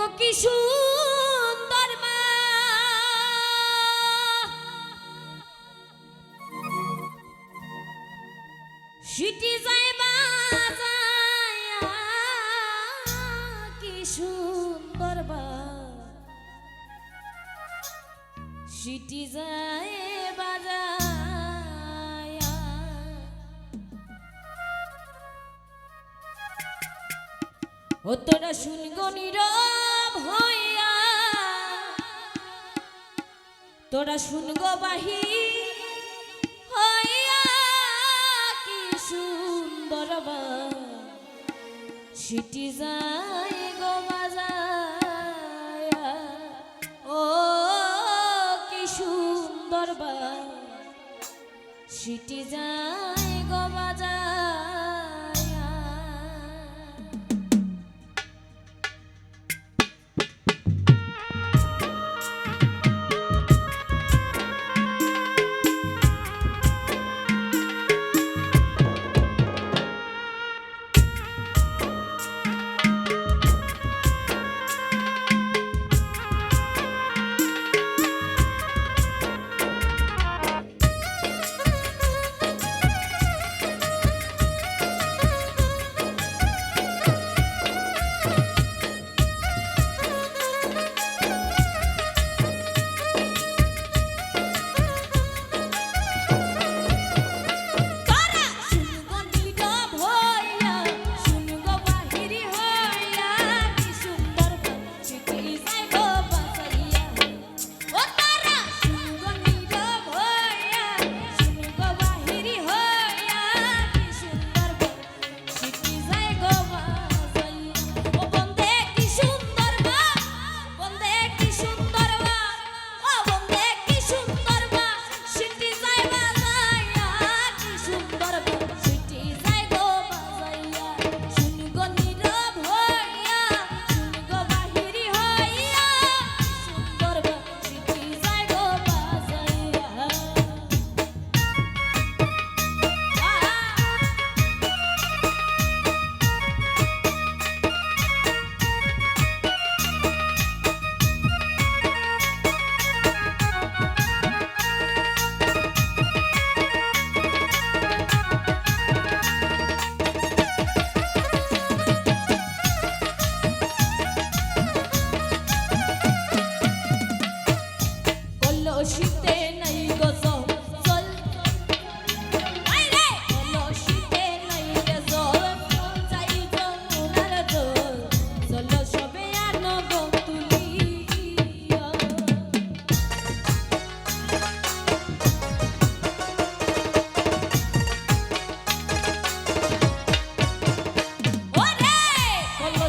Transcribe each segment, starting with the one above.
গো কি সুন্দর মা। সিটি যায় মা কি সুন্দর বা সিটি যায় বাজায় ও তোরা শুনগো নিরা হইয়া। তোরা শুনগো বাহি কি সুন্দর সিটি যায় গো বাজায়া। ও কি সুন্দর সিটি যায়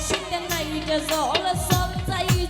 心的那一点说了说，在一